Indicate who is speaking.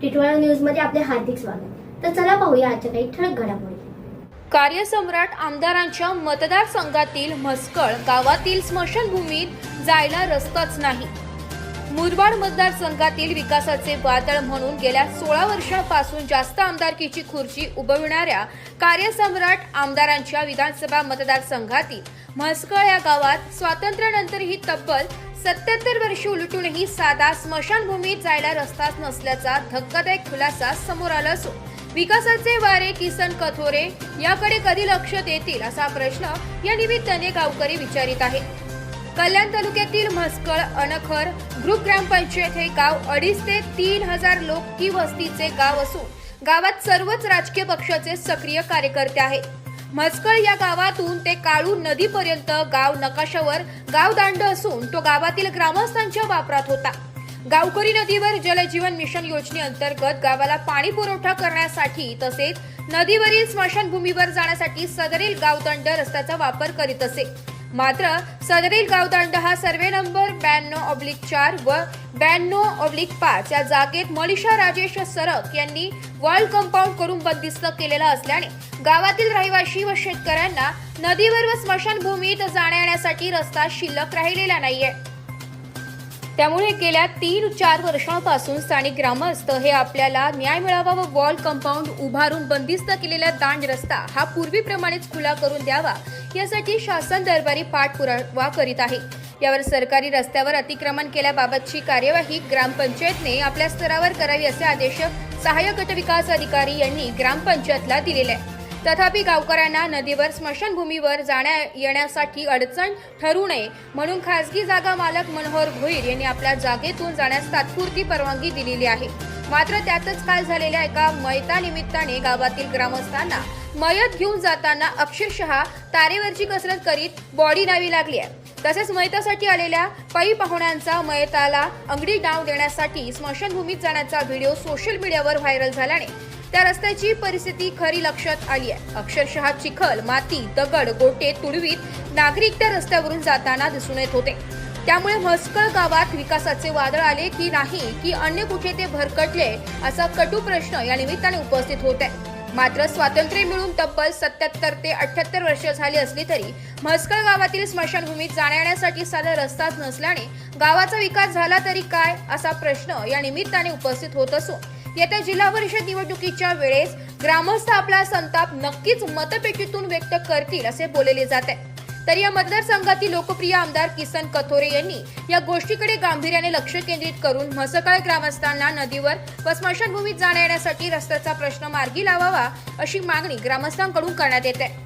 Speaker 1: टिटवाळा न्यूजमध्ये आपले हार्दिक स्वागत. तर चला पाहूया आजच्या काही ठळक घडामोडी.
Speaker 2: कार्यसम्राट आमदारांच्या मतदारसंघातील म्हसकळ गावातील स्मशानभूमीत जायला रस्ताच नाही. मुरबाड मतदारसंघातील विकासाचे वादळ म्हणून गेल्या सोळा वर्षांपासून जास्त आमदारकीची खुर्ची उभविणाऱ्या कार्यसम्राट आमदारांच्या विधानसभा मतदारसंघातील म्हसकळ या गावात स्वातंत्र्यानंतरही तब्बल सत्याहत्तर वर्षे उलटूनही साधा स्मशानभूमीत जायला रस्ताच नसल्याचा धक्कादायक खुलासा समोर आला असून विकासाचे वारे किसन कथोरे याकडे कधी लक्ष देतील असा प्रश्न या निमित्ताने गावकरी विचारित आहेत. कल्याण तालुक्यातील म्हसकळ अनखर ग्रुप ग्रामपंचायत हे गाव अडीच ते तीन हजार लोक की वस्तीचे गाव असून गावात सर्वच राजकीय पक्षाचे सक्रिय कार्यकर्ते आहेत. म्हसकळ या गावातून ते काळू नदीपर्यंत गाव नकाशावर गाव दांड असून तो गावातील ग्रामस्थांच्या वापरात होता. गावकरी नदीवर जलजीवन मिशन योजनेअंतर्गत गावाला पाणी पुरवठा करण्यासाठी तसेच नदीवरील स्मशानभूमीवर जाण्यासाठी सदरील गावदंड रस्त्याचा वापर करीत असे. मात्र सदरील गावदंड हा सर्वे नंबर ब्याण्णव ऑब्लिक चार व ब्याण्णव ऑब्लिक पाच या जागेत मनीषा राजेश सरक यांनी वॉल कंपाऊंड करून बंदिस्त केलेला असल्याने गावातील रहिवासी व शेतकऱ्यांना नदीवर व स्मशानभूमीत जाण्या येण्यासाठी रस्ता शिल्लक राहिलेला नाहीये. त्यामुळे गेल्या तीन चार वर्षांपासून स्थानिक ग्रामस्थ हे आपल्याला न्याय मिळावा व वॉल कंपाऊंड उभारून बंदिस्त केलेला दांड रस्ता हा पूर्वीप्रमाणेच खुला करून द्यावा यासाठी शासन दरबारी पाठपुरावा करीत आहे. यावर सरकारी रस्त्यावर अतिक्रमण केल्याबाबतची कार्यवाही ग्रामपंचायतने आपल्या स्तरावर करावी असे आदेश सहाय्यक गटविकास अधिकारी यांनी ग्रामपंचायतला दिलेले आहे तथापि गावकऱ्यांना नदीवर स्मशानभूमीवर जाण्या येण्यासाठी अडचण ठरू नये म्हणून खासगी जागा मालक मनोहर भोईर यांनी आपल्या जागेतून जाण्यास तात्पुरती परवानगी दिलेली आहे. मात्र त्यातच काल झालेल्या एका मयता निमित्ताने गावातील ग्रामस्थांना मयत घेऊन जाताना अक्षरशः तारेवरची कसरत करीत बॉडी न्यावी लागली आहे. तसेच मयतासाठी आलेल्या पै पाहुण्यांचा मयताला अंगडी डाव देण्यासाठी स्मशानभूमीत जाण्याचा व्हिडिओ सोशल मीडियावर व्हायरल झाल्याने त्या रस्त्याची परिस्थिती खरी लक्षात आली आहे. अक्षरशः चिखल माती दगड गोटे तुडवीत नागरिक त्या रस्त्यावरून जाताना दिसून येत होते. त्यामुळे म्हसकळ गावात विकासाचे वादळ आले की नाही की अन्य कुठे ते भरकटले असा कटू प्रश्न या निमित्ताने उपस्थित होत आहे. मात्र स्वातंत्र्य मिळून तब्बल सत्याहत्तर ते अठ्याहत्तर वर्ष झाली असली तरी म्हसकळ गावातील स्मशानभूमीत जाण्या येण्यासाठी साधा रस्ताच नसल्याने गावाचा विकास झाला तरी काय असा प्रश्न या निमित्ताने उपस्थित होत असून येत्या जिल्हा परिषद निवडणुकीच्या वेळेस ग्रामस्थ आपला संताप नक्कीच मतपेटीतून व्यक्त करतील असे बोलले जात आहे. तर या मतदारसंघातील लोकप्रिय आमदार किसन कथोरे यांनी या गोष्टीकडे गांभीर्याने लक्ष केंद्रित करून म्हसकाळ ग्रामस्थांना नदीवर व स्मशानभूमीत जाण्या येण्यासाठी रस्त्याचा प्रश्न मार्गी लावावा अशी मागणी ग्रामस्थांकडून करण्यात येते.